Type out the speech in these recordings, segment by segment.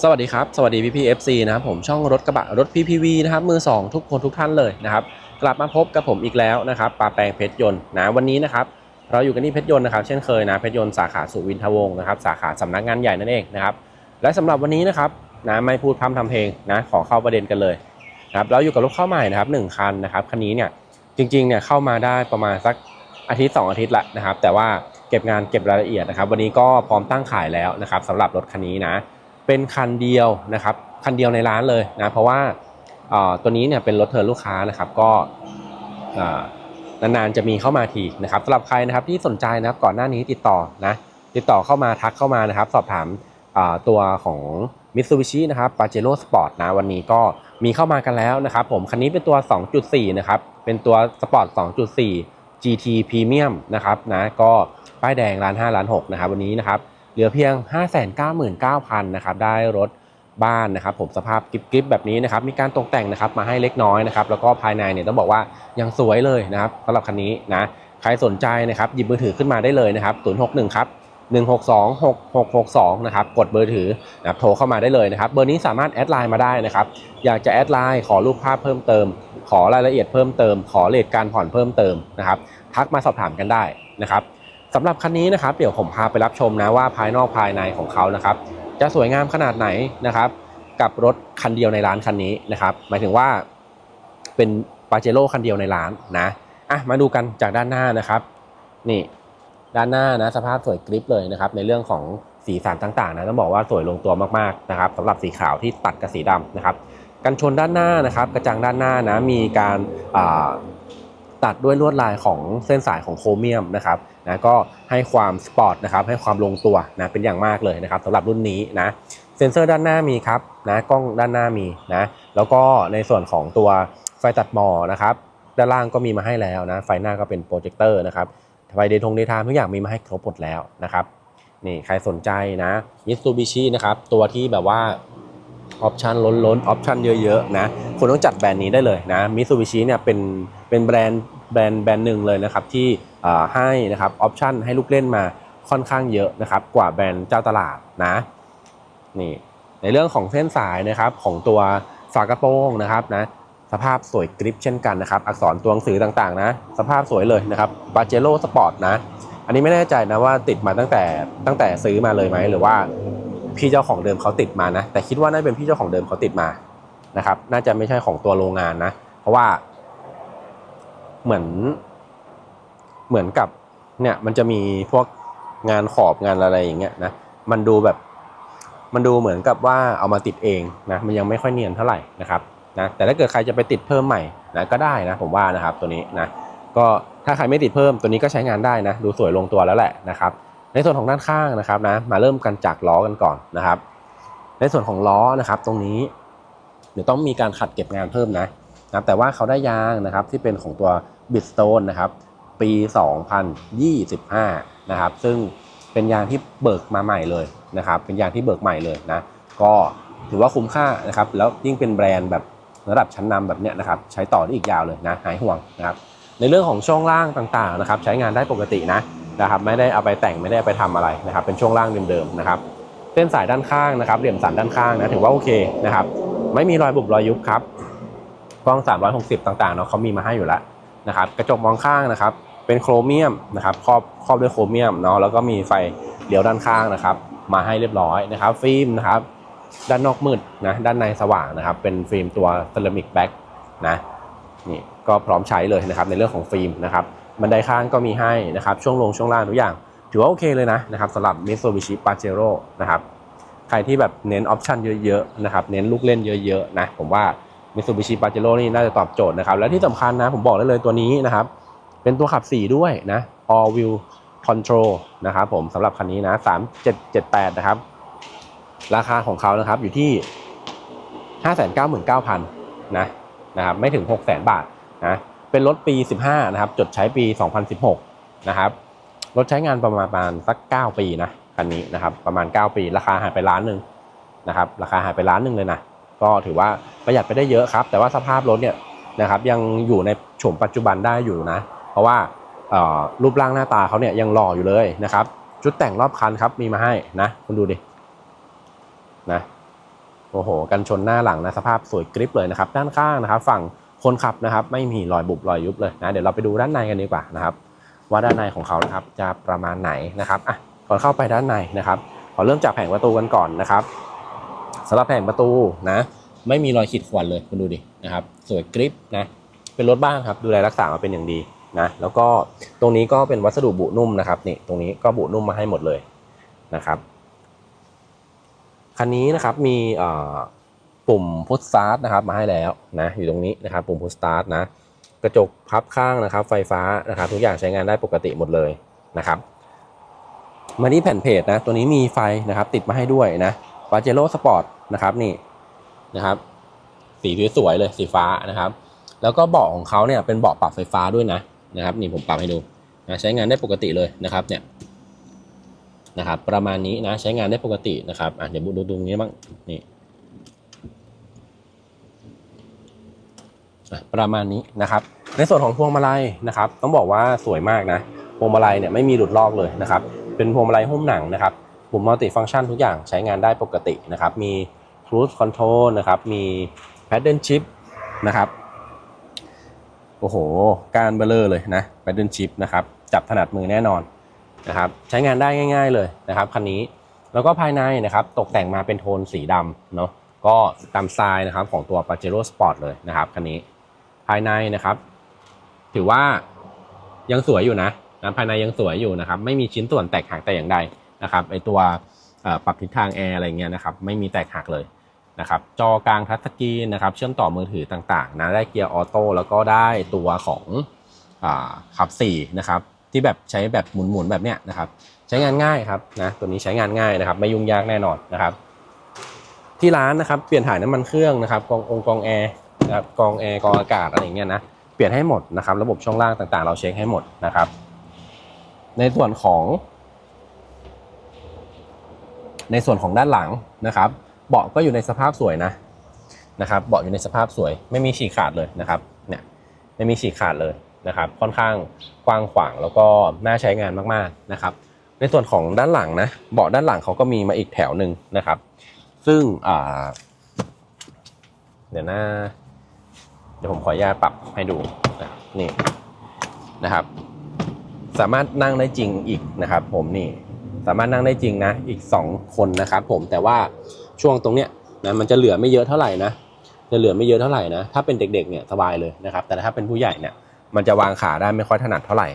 สวัสดีครับ สวัสดีพี่พีเอฟซีนะครับผมช่องรถกระบะรถ PPV นะครับมือ 2 ทุกคนทุกท่านเลยนะครับกลับมาพบกับผมอีกแล้วนะครับปาแปลงเพชรยนต์นะวันนี้นะครับเราอยู่กันที่เพชรยนต์นะครับเช่นเคยนะเพชรยนต์สาขาสุวินทวงศ์นะครับสาขาสำนักงานใหญ่นั่นเองนะครับและสำหรับวันนี้นะครับนะไม่พูดพร่ำทำเพลงนะขอเข้าประเด็นกันเลยนะครับเราอยู่กับรถเข้าใหม่นะครับหนึ่งคันนะครับคันนี้เนี่ยจริงๆเนี่ยเข้ามาได้ประมาณสักอาทิตย์ 2 อาทิตย์ละนะครับแต่ว่าเก็บงานเก็บรายละเอียดนะครับวันนี้ก็พร้อมตั้งขายแล้วนะครับสำหรับรถคันนี้นะ เป็นคันเดียวนะครับ คันเดียวในร้านเลยนะ เพราะว่าตัวนี้เนี่ยเป็นรถเทิร์นลูกค้านะครับ ก็นานๆจะมีเข้ามาทีนะครับสำหรับใครนะครับที่สนใจนะครับก่อนหน้านี้ติดต่อนะติดต่อเข้ามาทักเข้ามานะครับ สอบถามตัวของ Mitsubishi นะครับ Pajero Sport นะวันนี้ก็มีเข้ามากันแล้วนะครับ ผมคันนี้เป็นตัว 2.4 นะครับ เป็นตัว Sport 2.4 GT Premium นะครับนะก็ป้ายแดงร้าน5ร้าน6นะครับวันนี้นะครับ เหลือเพียง 599,000นะครับได้รถบ้านนะครับผมสภาพกริบๆแบบนี้นะครับมีการตกแต่งนะครับมาให้เล็กน้อยนะครับแล้วก็ภายในเนี่ยต้องบอกว่ายังสวยเลยนะครับสำหรับคันนี้นะใครสนใจนะครับหยิบมือถือขึ้นมาได้เลยนะครับ061ครับ162 6662นะครับกดเบอร์ถือนะครับโทรเข้ามาได้เลยนะครับเบอร์นี้สามารถแอดไลน์มาได้นะครับอยากจะแอดไลน์ขอรูปภาพเพิ่มเติม ขอรายละเอียดเพิ่มเติม ขอเลทการผ่อนเพิ่มเติมนะครับทักมาสอบถามกันได้นะครับ สำหรับคันนี้นะครับเดี๋ยวผมพาไปรับชมนะว่าภายนอกภายในของเขานะครับ จะสวยงามขนาดไหนนะครับ กับรถคันเดียวในร้านคันนี้นะครับหมายถึงว่าเป็นปาเจโร่คันเดียวในร้านนะอะมาดูกันจากด้านหน้านะครับ นี่ด้านหน้านะสภาพสวยกริปเลยนะครับ ในเรื่องของสีสันต่างๆนะต้องบอกว่าสวยลงตัวมากๆนะครับสำหรับสีขาวที่ตัดกับสีดำนะครับกันชนด้านหน้านะครับ กระจังด้านหน้านะมีการตัดด้วยลวดลายของเส้นสายของโครเมียมนะครับ นะก็ให้ความสปอร์ตนะครับให้ความลงตัวนะเป็นอย่างมากเลยนะครับสำหรับรุ่นนี้นะเซ็นเซอร์ด้านหน้ามีครับนะกล้องด้านหน้ามีนะแล้วก็ในส่วนของตัวไฟตัดหมอนะครับด้านล่างก็มีมาให้แล้วนะไฟหน้าก็เป็นโปรเจคเตอร์นะครับไฟเดทงเดทามทุกอย่างมีมาให้ครบหมดแล้วนะครับนี่ใครสนใจนะมิตซูบิชินะครับตัวที่แบบว่าออปชันล้นล้นๆออปชันเยอะๆนะคุณต้องจัดแบรนด์นี้ได้เลยนะมิ t ซูบิชิเนี่ยเป็นเป็นแบรนด์ แบรนด์แบรนด์หนึ่งเลยนะครับที่ให้นะครับออปชันให้ลูกเล่นมาค่อนข้างเยอะนะครับกว่าแบรนด์เจ้าตลาดนะนี่ในเรื่องของเส้นสายนะครับของตัวฝากระโปรงนะครับนะสภาพสวยกริปเช่นกันนะครับอักษรตัวหนังสือต่างๆนะสภาพสวยเลยนะครับบาเจโ o สปอร์ตนะอันนี้ไม่แน่ใจนะว่าติดมาตั้งแต่ตั้งแต่ซื้อมาเลยไหมหรือว่าพี่เจ้าของเดิมเขาติดมานะแต่คิดว่าน่าจะเป็นพี่เจ้าของเดิมเขาติดมานะครับน่าจะไม่ใช่ของตัวโรงงานนะเพราะว่า เหมือน เหมือนกับ เนี่ย มันจะมีพวกงานขอบงานอะไรอย่างเงี้ยนะ มันดูแบบ มันดูเหมือนกับว่าเอามาติดเองนะ มันยังไม่ค่อยเนียนเท่าไหร่นะครับนะ แต่ถ้าเกิดใครจะไปติดเพิ่มใหม่นะก็ได้นะผมว่านะครับตัวนี้นะ ก็ถ้าใครไม่ติดเพิ่มตัวนี้ก็ใช้งานได้นะ ดูสวยลงตัวแล้วแหละนะครับ ในส่วนของด้านข้างนะครับนะ มาเริ่มกันจากล้อกันก่อนนะครับ ในส่วนของล้อนะครับ ตรงนี้เดี๋ยวต้องมีการขัดเก็บงานเพิ่มนะ นะครับแต่ว่าเขาได้ยางนะครับที่เป็นของตัว Bridgestone นะครับปี 2025 นะครับซึ่งเป็นยางที่เบิกมาใหม่เลยนะครับเป็นยางที่เบิกใหม่เลยนะก็ถือว่าคุ้มค่านะครับแล้วยิ่งเป็นแบรนด์แบบระดับชั้นนำแบบเนี้ยนะครับใช้ต่อได้อีกยาวเลยนะหายห่วงนะครับในเรื่องของช่วงล่างต่างๆนะครับใช้งานได้ปกตินะนะครับไม่ได้เอาไปแต่งไม่ได้เอาไปทำอะไรนะครับเป็นช่วงล่างเดิมๆนะครับเส้นสายด้านข้างนะครับเหลี่ยมสันด้านข้างนะถือว่าโอเคนะครับไม่มีรอยบุบรอยยุบครับ กล้อง 360 ต่างๆเนาะเขามีมาให้อยู่แล้วนะครับกระจกมองข้างนะครับเป็นโครเมียมนะครับครอบครอบด้วยโครเมียมเนาะแล้วก็มีไฟเลี้ยวด้านข้างนะครับ มาให้เรียบร้อยนะครับฟิล์มนะครับด้านนอกมืดนะด้านในสว่างนะครับ เป็นฟิล์มตัวเซรามิกแบ็กนะนี่ก็พร้อมใช้เลยนะครับในเรื่องของฟิล์มนะครับบันไดข้างก็มีให้นะครับ ช่วงลงช่วงล่างทุกอย่าง ถือว่าโอเคเลยนะนะครับสำหรับ Mitsubishi Pajero นะครับใครที่แบบเน้นออปชันเยอะๆนะครับเน้นลูกเล่นเยอะๆนะผมว่า Mitsubishi Pajero นี่น่าจะตอบโจทย์นะครับ และที่สำคัญนะ ผมบอกได้เลยตัวนี้นะครับ เป็นตัวขับ 4 ด้วยนะ All Wheel Control นะครับผมสำหรับคันนี้นะ3778 นะครับ ราคาของเขานะครับอยู่ที่ 599,000 นะนะครับไม่ถึง 600,000 บาทนะเป็นรถปี 15 นะครับ จดใช้ปี 2016 นะครับรถใช้งานประมาณประมาณสัก 9 ปีนะคันนี้นะครับ ประมาณ 9 ปี ราคาหายไปล้านหนึ่งนะครับ ราคาหายไปล้านหนึ่งเลยนะ ก็ถือว่าประหยัดไปได้เยอะครับ แต่ว่าสภาพรถเนี่ยนะครับยังอยู่ในโฉมปัจจุบันได้อยู่นะ เพราะว่ารูปร่างหน้าตาเขาเนี่ยยังหล่ออยู่เลยนะครับ ชุดแต่งรอบคันครับมีมาให้นะคุณดูดินะโอ้โห กันชนหน้าหลังนะสภาพสวยกริปเลยนะครับ ด้านข้างนะครับ ฝั่งคนขับนะครับ ไม่มีรอยบุบรอยยุบเลยนะเดี๋ยวเราไปดูด้านในกันดีกว่านะครับ ว่าด้านในของเขานะครับจะประมาณไหนนะครับอะก่อนเข้าไปด้านในนะครับขอเริ่มจากแผงประตูกันก่อนนะครับ สำหรับแผงประตูนะ ไม่มีรอยขีดข่วนเลยคุณดูดินะครับสวยกริปนะเป็นรถบ้านครับดูแลรักษามาเป็นอย่างดีนะแล้วก็ตรงนี้ก็เป็นวัสดุบุนุ่มนะครับนี่ตรงนี้ก็บุนุ่มมาให้หมดเลยนะครับคันนี้นะครับมีปุ่มพุชสตาร์ทนะครับมาให้แล้วนะอยู่ตรงนี้นะครับปุ่มพุชสตาร์ทนะกระจกพับข้างนะครับ ไฟฟ้านะครับ ทุกอย่างใช้งานได้ปกติหมดเลยนะครับ มาที่แผ่นเพจนะตัวนี้มีไฟนะครับ ติดมาให้ด้วยนะ ปาเจโร่สปอร์ตนะครับนี่นะครับ สีสวยๆเลยสีฟ้านะครับ แล้วก็เบาะของเขาเนี่ยเป็นเบาะปรับไฟฟ้าด้วยนะนะครับ นี่ผมปรับให้ดูนะใช้งานได้ปกติเลยนะครับเนี่ยนะครับ ประมาณนี้นะใช้งานได้ปกตินะครับอะเดี๋ยวดูดูตรงนี้บ้างนี่ประมาณนี้นะครับ ในส่วนของพวงมาลัยนะครับ ต้องบอกว่าสวยมากนะพวงมาลัยเนี่ยไม่มีหลุดลอกเลยนะครับ เป็นพวงมาลัยหุ้มหนังนะครับ ปุ่มมัลติฟังก์ชันทุกอย่างใช้งานได้ปกตินะครับ มี cruise control นะครับ มี paddle shift นะครับ โอ้โห การเบลเลอร์เลยนะ paddle shift นะครับ จับถนัดมือแน่นอนนะครับ ใช้งานได้ง่าย ๆเลยนะครับคันนี้ แล้วก็ภายในนะครับ ตกแต่งมาเป็นโทนสีดำเนาะ ก็ตามสไตล์นะครับของตัว Pajero Sport เลยนะครับคันนี้ ภายในนะครับ ถือว่ายังสวยอยู่นะนะภายในยังสวยอยู่นะครับ ไม่มีชิ้นส่วนแตกหักแต่อย่างใด นะครับไอตัวปรับทิศทางแอร์อะไรเงี้ยนะครับไม่มีแตกหักเลยนะครับจอกลางทัชสกรีนนะครับเชื่อมต่อมือถือต่างๆนะได้เกียร์ออโต้แล้วก็ได้ตัวของอขับ4นะครับที่แบบใช้แบบหมุนๆแบบเนี้ยนะครับใช้งานง่ายครับนะตัวนี้ใช้งานง่ายนะครับไม่ยุ่งยากแน่นอนนะครับที่ร้านนะครับเปลี่ยนถ่ายน้ำมันเครื่องนะครับกององค์กองแอร์นะครับกองแอร์กองอากาศอะไรเงี้ยนะเปลี่ยนให้หมดนะครับระบบช่องล่างต่างๆ เราเช็คให้หมดนะครับในส่วนของ ในส่วนของด้านหลังนะครับ เบาะก็อยู่ในสภาพสวยนะนะครับ เบาะอยู่ในสภาพสวย ไม่มีฉีกขาดเลยนะครับ เนี่ยไม่มีฉีกขาดเลยนะครับ ค่อนข้างกว้างขวางแล้วก็น่าใช้งานมากๆนะครับ ในส่วนของด้านหลังนะ เบาะด้านหลังเขาก็มีมาอีกแถวหนึ่งนะครับ ซึ่งอ่าเดี๋ยวนะเดี๋ยวผมขออนุญาตปรับให้ดูนะนี่นะครับ สามารถนั่งได้จริงอีกนะครับ ผมนี่ สามารถนั่งได้จริงนะอีก 2 คนนะครับผมแต่ว่าช่วงตรงเนี้ยนะมันจะเหลือไม่เยอะเท่าไหร่นะจะเหลือไม่เยอะเท่าไหร่นะถ้าเป็นเด็กๆเนี่ยสบายเลยนะครับแต่ถ้าเป็นผู้ใหญ่เนี่ยมันจะวางขาได้ไม่ค่อยถนัดเท่าไหร่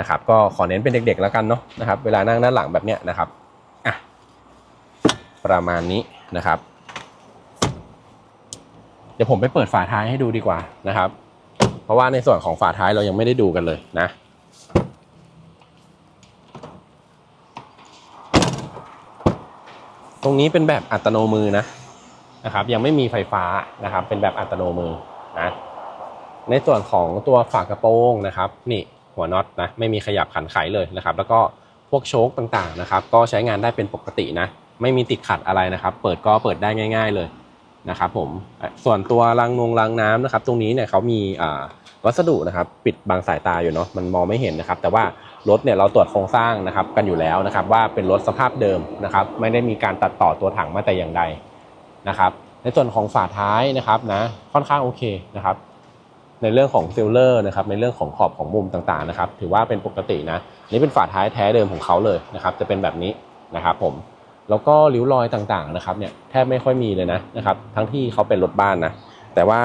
นะครับก็ขอเน้นเป็นเด็ก ๆ แล้วกันเนาะนะครับเวลานั่งด้านหลังแบบเนี้ยนะครับอะประมาณนี้นะครับ เดี๋ยวผมไปเปิดฝาท้ายให้ดูดีกว่านะครับ เพราะว่าในส่วนของฝาท้ายเรายังไม่ได้ดูกันเลยนะ ตรงนี้เป็นแบบอัตโนมือนะนะครับ ยังไม่มีไฟฟ้านะครับ เป็นแบบอัตโนมือนะในส่วนของตัวฝากระโปรงนะครับ นี่หัวน็อตนะไม่มีขยับขันไขเลยนะครับ แล้วก็พวกโชคต่างๆนะครับ ก็ใช้งานได้เป็นปกตินะ ไม่มีติดขัดอะไรนะครับ เปิดก็เปิดได้ง่าย ๆเลยนะครับผมส่วนตัวรางนงรางน้ำนะครับ ตรงนี้เนี่ยเขามีวัสดุนะครับ ปิดบังสายตาอยู่เนาะมันมองไม่เห็นนะครับ แต่ว่า รถเนี่ยเราตรวจโครงสร้างนะครับกันอยู่แล้วนะครับว่าเป็นรถสภาพเดิมนะครับไม่ได้มีการตัดต่อตัวถังมาแต่อย่างใดนะครับในส่วนของฝาท้ายนะครับนะค่อนข้างโอเคนะครับในเรื่องของซิลเลอร์นะครับในเรื่องของขอบของมุมต่างๆนะครับถือว่าเป็นปกตินะนี่เป็นฝาท้ายแท้เดิมของเขาเลยนะครับจะเป็นแบบนี้นะครับผมแล้วก็ริ้วรอยต่างๆนะครับเนี่ยแทบไม่ค่อยมีเลยนะนะครับทั้งที่เขาเป็นรถบ้านนะแต่ว่า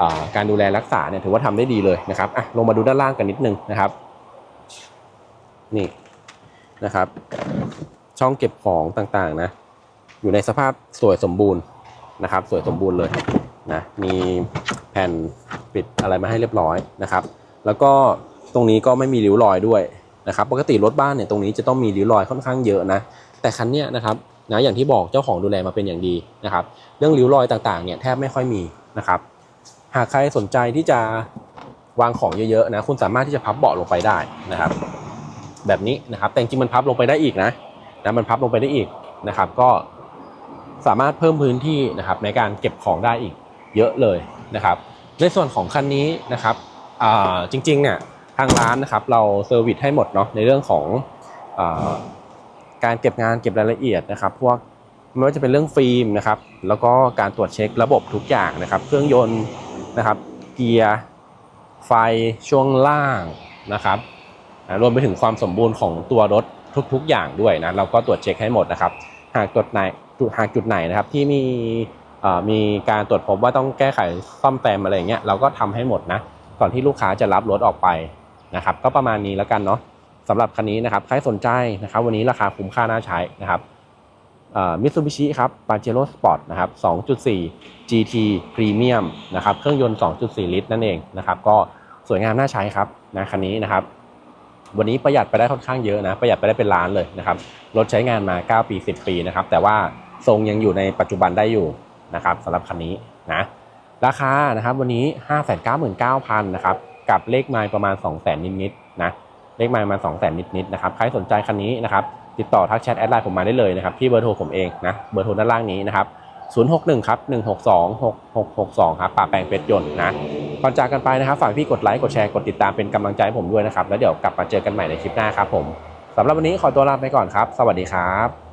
อ่าการดูแลรักษาเนี่ยถือว่าทำได้ดีเลยนะครับอะลงมาดูด้านล่างกันนิดนึงนะครับ นี่นะครับ ช่องเก็บของต่างๆนะ อยู่ในสภาพสวยสมบูรณ์นะครับ สวยสมบูรณ์เลยนะมีแผ่นปิดอะไรมาให้เรียบร้อยนะครับ แล้วก็ตรงนี้ก็ไม่มีริ้วรอยด้วยนะครับปกติรถบ้านเนี่ยตรงนี้จะต้องมีริ้วรอยค่อนข้างเยอะนะ แต่คันเนี้ยนะครับนะอย่างที่บอกเจ้าของดูแลมาเป็นอย่างดีนะครับ เรื่องริ้วรอยต่างๆเนี่ยแทบไม่ค่อยมีนะครับ หากใครสนใจที่จะวางของเยอะๆนะคุณสามารถที่จะพับเบาะลงไปได้นะครับ แบบนี้นะครับ แต่จริงมันพับลงไปได้อีกนะนะมันพับลงไปได้อีกนะครับ ก็สามารถเพิ่มพื้นที่นะครับในการเก็บของได้อีกเยอะเลยนะครับ ในส่วนของคันนี้นะครับจริงๆเนี่ยทางร้านนะครับเราเซอร์วิสให้หมดเนาะในเรื่องของอการเก็บงานเก็บรายละเอียดนะครับ พวกไม่ว่าจะเป็นเรื่องฟิล์มนะครับ แล้วก็การตรวจเช็คระบบทุกอย่างนะครับ เครื่องยนต์นะครับ เกียร์ไฟช่วงล่างนะครับ อ่ารวมไปถึงความสมบูรณ์ของตัวรถทุกๆ อย่างด้วยนะเราก็ตรวจเช็คให้หมดนะครับ หากจุดไหนจุดหากจุดไหนนะครับที่มีมีการตรวจพบว่าต้องแก้ไขซ่อมแซมอะไรอย่างเงี้ยเราก็ทำให้หมดนะก่อนที่ลูกค้าจะรับรถออกไปนะครับก็ประมาณนี้แล้วกันเนาะสำหรับคันนี้นะครับใครสนใจนะครับวันนี้ราคาคุ้มค่าน่าใช้นะครับมิตซูบิชิครับปาเจโร่สปอร์ตนะครับ 2.4 GT Premium นะครับ เครื่องยนต์ 2.4 ลิตรนั่นเองนะครับ ก็สวยงามน่าใช้ครับนะคันนี้นะครับ วันนี้ประหยัดไปได้ค่อนข้างเยอะนะประหยัดไปได้เป็นล้านเลยนะครับรถใช้งานมา 9 ปี 10 ปีนะครับแต่ว่าทรงยังอยู่ในปัจจุบันได้อยู่นะครับสำหรับคันนี้นะราคานะครับวันนี้ 599,000นะครับกับเลขไมล์ประมาณ 200,000นิดๆนะเลขไมล์ประมาณ200,000นิดๆนะครับใครสนใจคันนี้นะครับติดต่อทักแชทแอดไลน์ผมมาได้เลยนะครับที่เบอร์โทรผมเองนะเบอร์โทรด้านล่างนี้นะครับ 061ครับ162 6662ครับป่าแปลงเพชรยนต์นะก่อนจากกันไปนะครับฝากพี่กดไลค์กดแชร์กดติดตามเป็นกำลังใจให้ผมด้วยนะครับแล้วเดี๋ยวกลับมาเจอกันใหม่ในคลิปหน้าครับผมสำหรับวันนี้ขอตัวลาไปก่อนครับ สวัสดีครับ